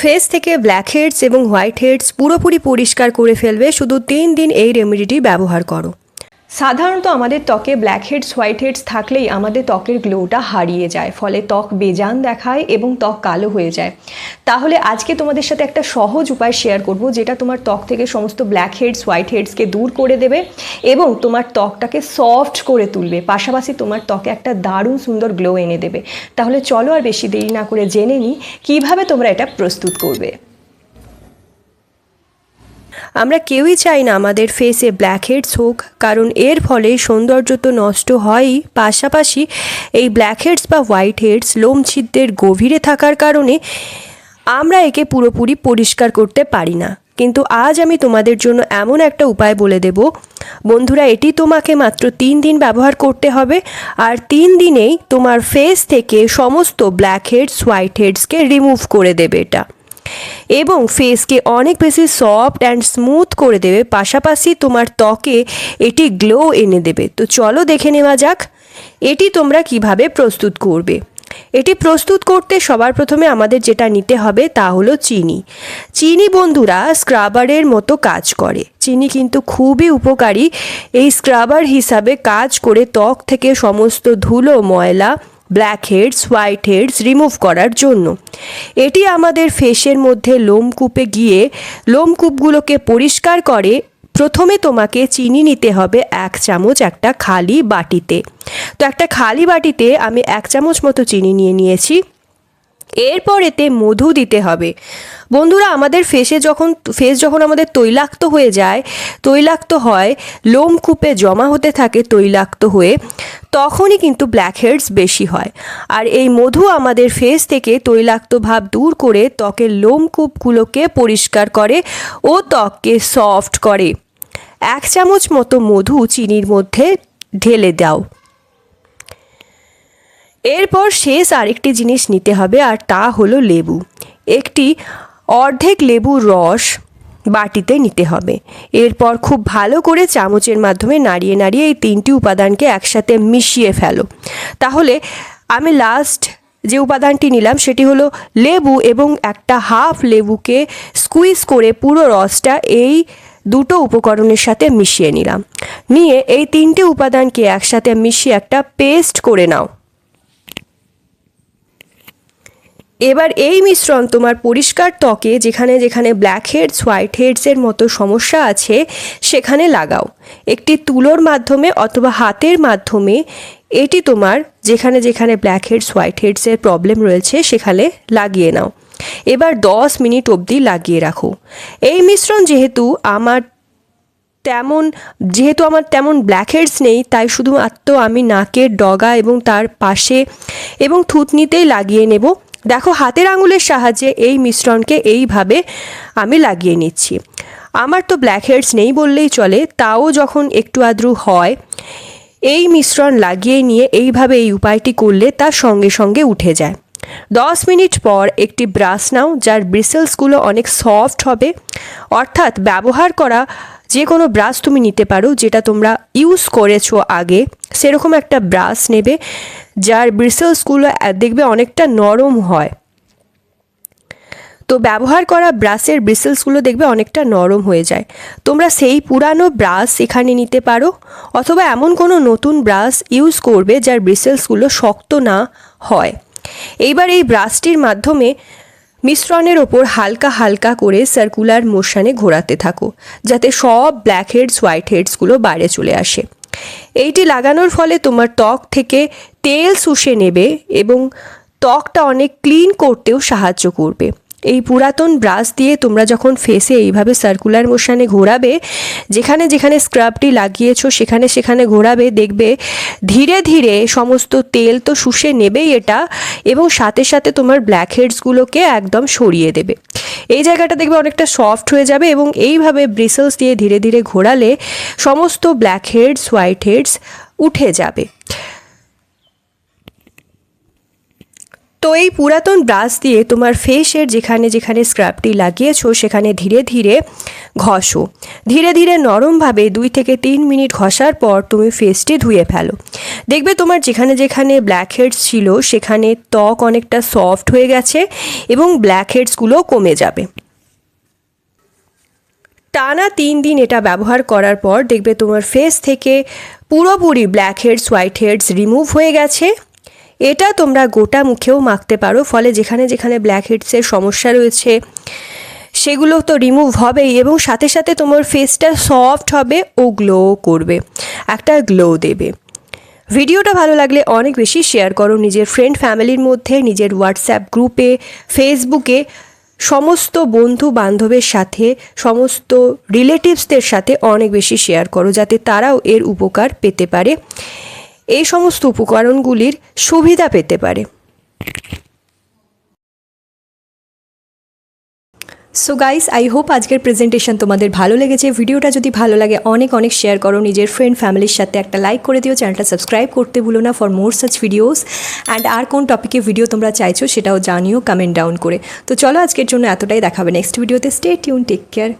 Face থেকে blackheads এবং whiteheads পুরোপুরি পরিষ্কার করে ফেলবে, শুধু তিন দিন এই রেমেডিটি ব্যবহার করো। সাধারণত আমাদের ত্বকে ব্ল্যাক হেডস হোয়াইট হেডস থাকলেই আমাদের ত্বকের গ্লোটা হারিয়ে যায়, ফলে ত্বক বেজান দেখায় এবং ত্বক কালো হয়ে যায়। তাহলে আজকে তোমাদের সাথে একটা সহজ উপায় শেয়ার করব, যেটা তোমার ত্বক থেকে সমস্ত ব্ল্যাক হেডস হোয়াইট হেডসকে দূর করে দেবে এবং তোমার ত্বকটাকে সফট করে তুলবে। পাশাপাশি তোমার ত্বকে একটা দারুণ সুন্দর গ্লো এনে দেবে। তাহলে চলো আর বেশি দেরি না করে জেনে নিই কীভাবে তোমরা এটা প্রস্তুত করবে। আমরা কেউই চাই না আমাদের ফেসে ব্ল্যাক হেডস হোক, কারণ এর ফলে সৌন্দর্য তো নষ্ট হয়ই। পাশাপাশি এই ব্ল্যাক হেডস বা হোয়াইট হেডস লোম ছিদ্রের গভীরে থাকার কারণে আমরা একে পুরোপুরি পরিষ্কার করতে পারি না। কিন্তু আজ আমি তোমাদের জন্য এমন একটা উপায় বলে দেব। বন্ধুরা, এটি তোমাকে মাত্র তিন দিন ব্যবহার করতে হবে, আর তিন দিনেই তোমার ফেস থেকে সমস্ত ব্ল্যাক হেডস হোয়াইট হেডসকে রিমুভ করে দেবে এটা। এবং ফেসকে অনেক বেশি সফট অ্যান্ড স্মুথ করে দেবে। পাশাপাশি তোমার ত্বকে এটি গ্লো এনে দেবে। তো চলো দেখে নেওয়া যাক, এটি তোমরা কীভাবে প্রস্তুত করবে। এটি প্রস্তুত করতে সবার প্রথমে আমাদের যেটা নিতে হবে তা হলো চিনি। চিনি বন্ধুরা স্ক্রাবারের মতো কাজ করে। চিনি কিন্তু খুবই উপকারী। এই স্ক্রাবার হিসাবে কাজ করে ত্বক থেকে সমস্ত ধুলো, ময়লা blackheads whiteheads remove করার জন্য। এটি আমাদের ফেসের মধ্যে লোমকূপে গিয়ে লোমকূপগুলোকে পরিষ্কার করে, প্রথমে তোমাকে চিনি নিতে হবে এক চামচ একটা খালি বাটিতে। তো একটা খালি বাটিতে আমি এক চামচ মতো চিনি নিয়ে নিয়েছি। এরপর এতে মধু দিতে হবে। বন্ধুরা, আমাদের ফেসে যখন, ফেস যখন আমাদের তৈলাক্ত হয়ে যায়, তৈলাক্ত হয় লোমকূপে জমা হতে থাকে তৈলাক্ত হয়ে, তখনই কিন্তু ব্ল্যাক হেডস বেশি হয়। আর এই মধু আমাদের ফেস থেকে তৈলাক্ত ভাব দূর করে ত্বকের লোমকূপগুলোকে পরিষ্কার করে ও ত্বককে সফট করে। এক চামচ মতো মধু চিনির মধ্যে ঢেলে দাও। এরপর শেষ আরেকটি জিনিস নিতে হবে, আর তা হলো লেবু। একটি অর্ধেক লেবুর রস বাটিতে নিতে হবে। এরপর খুব ভালো করে চামচের মাধ্যমে নাড়িয়ে নাড়িয়ে এই তিনটি উপাদানকে একসাথে মিশিয়ে ফেলো। তাহলে আমি লাস্ট যে উপাদানটি নিলাম, সেটি হলো লেবু এবং একটা হাফ লেবুকে স্কুইজ করে পুরো রসটা এই দুটো উপকরণের সাথে মিশিয়ে নিলাম। নিয়ে এই তিনটে উপাদানকে একসাথে মিশিয়ে একটা পেস্ট করে নাও। এবার এই মিশ্রণ তোমার পরিষ্কার ত্বকে যেখানে যেখানে ব্ল্যাক হেডস হোয়াইট হেডসের মতো সমস্যা আছে, সেখানে লাগাও। একটি তুলোর মাধ্যমে অথবা হাতের মাধ্যমে এটি তোমার যেখানে যেখানে ব্ল্যাক হেডস হোয়াইট হেডসের প্রবলেম রয়েছে, সেখানে লাগিয়ে নাও। এবার দশ মিনিট অবধি লাগিয়ে রাখো। এই মিশ্রণ যেহেতু আমার তেমন, যেহেতু আমার তেমন ব্ল্যাক হেডস নেই, তাই শুধুমাত্র আমি নাকের ডগা এবং তার পাশে এবং থুতনিতেই লাগিয়ে নেব। দেখো, হাতের আঙুলের সাহায্যে এই মিশ্রণকে এইভাবে আমি লাগিয়ে নিচ্ছি। আমার তো ব্ল্যাক হেডস নেই বললেই চলে, তাও যখন একটু আদ্রু হয়, এই মিশ্রণ লাগিয়ে নিয়ে এইভাবে এই উপায়টি করলে তা সঙ্গে সঙ্গে উঠে যায়। দশ মিনিট পর একটি ব্রাশ নাও, যার ব্রিসেলসগুলো অনেক সফট হবে। অর্থাৎ ব্যবহার করা যে কোনো ব্রাশ তুমি নিতে পারো, যেটা তোমরা ইউজ করেছ আগে, সেরকম একটা ব্রাশ নেবে। যার ব্রিসেলসগুলো দেখবে অনেকটা নরম হয়। তো ব্যবহার করা ব্রাশের ব্রিসেলসগুলো দেখবে অনেকটা নরম হয়ে যায়। তোমরা সেই পুরানো ব্রাশ এখানে নিতে পারো, অথবা এমন কোনো নতুন ব্রাশ ইউজ করবে যার ব্রিসেলসগুলো শক্ত না হয়। এইবার এই ব্রাশটির মাধ্যমে মিশ্রণের ওপর হালকা হালকা করে সার্কুলার মোশনে ঘোরাতে থাকো, যাতে সব ব্ল্যাক হেডস হোয়াইট হেডসগুলো বাইরে চলে আসে। এইটি লাগানোর ফলে তোমার ত্বক থেকে তেল শুষে নেবে এবং ত্বকটা অনেক ক্লিন করতেও সাহায্য করবে। এই পুরাতন ব্রাশ দিয়ে তোমরা যখন ফেসে এইভাবে সার্কুলার মোশনে ঘোরাবে, যেখানে যেখানে স্ক্রাবটি লাগিয়েছো, সেখানে সেখানে ঘোরাবে, দেখবে ধীরে ধীরে সমস্ত তেল তো শুষে নেবেই এটা এবং সাথে সাথে তোমার ব্ল্যাক হেডসগুলোকে একদম সরিয়ে দেবে। এই জায়গাটা দেখবে অনেকটা সফট হয়ে যাবে এবং এইভাবে ব্রিসেলস দিয়ে ধীরে ধীরে ঘোরালে সমস্ত ব্ল্যাক হেডস হোয়াইট হেডস উঠে যাবে। তো এই পুরাতন ব্রাশ দিয়ে তোমার ফেসের যেখানে যেখানে স্ক্রাবটি লাগিয়েছো, সেখানে ধীরে ধীরে ঘষো। ধীরে ধীরে নরমভাবে দুই থেকে তিন মিনিট ঘষার পর তুমি ফেসটি ধুয়ে ফেলো। দেখবে তোমার যেখানে যেখানে ব্ল্যাক হেডস ছিল, সেখানে ত্বক অনেকটা সফট হয়ে গেছে এবং ব্ল্যাক হেডসগুলো কমে যাবে। টানা তিন দিন এটা ব্যবহার করার পর দেখবে তোমার ফেস থেকে পুরোপুরি blackheads whiteheads remove হয়ে গেছে। এটা তোমরা গোটা মুখেও মাখতে পারো, ফলে যেখানে যেখানে ব্ল্যাক হেডসের সমস্যা রয়েছে, সেগুলো তো রিমুভ হবেই এবং সাথে সাথে তোমার ফেসটা সফট হবে ও গ্লো করবে, একটা গ্লো দেবে। ভিডিওটা ভালো লাগলে অনেক বেশি শেয়ার করো নিজের ফ্রেন্ড ফ্যামিলির মধ্যে, নিজের হোয়াটসঅ্যাপ গ্রুপে ফেসবুকে সমস্ত বন্ধু বান্ধবের সাথে, সমস্ত রিলেটিভসদের সাথে অনেক বেশি শেয়ার করো, যাতে তারাও এর উপকার পেতে পারে। এই সমস্ত উপকরণগুলির সুবিধা পেতে পারে। সো গাইস আই হোপ আজকের প্রেজেন্টেশন তোমাদের ভালো লেগেছে। ভিডিওটা যদি ভালো লাগে, অনেক অনেক শেয়ার করো। নিজের ফ্রেন্ড ফ্যামিলির সাথে একটা লাইক করে দিও। চ্যানেলটা সাবস্ক্রাইব করতে ভুলো না for more such videos and আর কোন টপিকে ভিডিও তোমরা চাইছো, সেটাও জানিও কমেন্ট ডাউন করে। তো চলো আজকের জন্য এতটাই। দেখাবে নেক্সট ভিডিওতে স্টে টিউন টেক কেয়ার